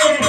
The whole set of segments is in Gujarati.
আমার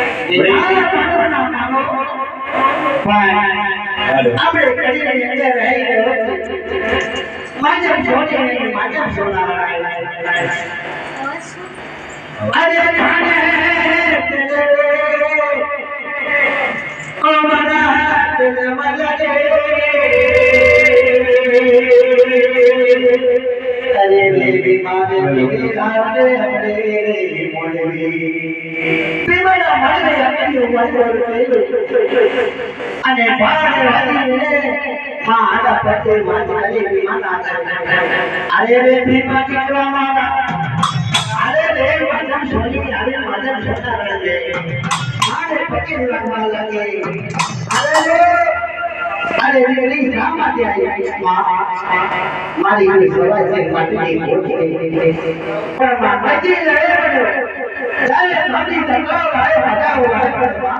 આપણે કરી રહી અંદર રહી ગયો માધ્યમ છોડી માધ્યમ છોડાવાય અરે ખાને તેરે ઓ મના તેરે મજા અરે બેબી મારે બેબી રાતે અરે રે મળે અકિયો મળે અને અરે રે ભીમા દીકરા મારા. અરે રે મજમ છોડી અરે છોડા રહે મારે પતિ લગવા લાગે. અરે રે અરે રે રે રામાતી આઈ માં મારી સવાય છે પાટલી મોટી. પણ માં બચી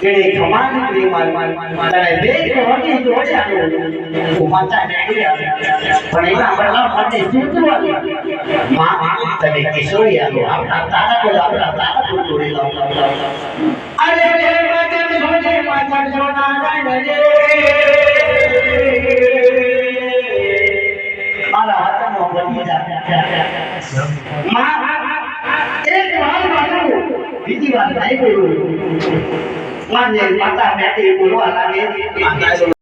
પણ ઘમાનની ગયા મારડી મયરિયો મારા બોલ બિમલા આજે માય વાત કરી રહ્યો કેડે ખમાનની માર માર તને બે કોની જોડે આવ્યો હું માતા પણ એના બદલા માટે સૂતું મા મા તને કિશોરી આવો. આપણા તારા કોઈ આપણા તારા કોઈ જોડી લાવ. અરે મદન જોડે મદન જોડા ગણ મારા હાથમાં બની જા મા, એક વાર મારું બીજી વાર નહીં બોલું. mà nhìn mặt ta mẹ thì muốn là cái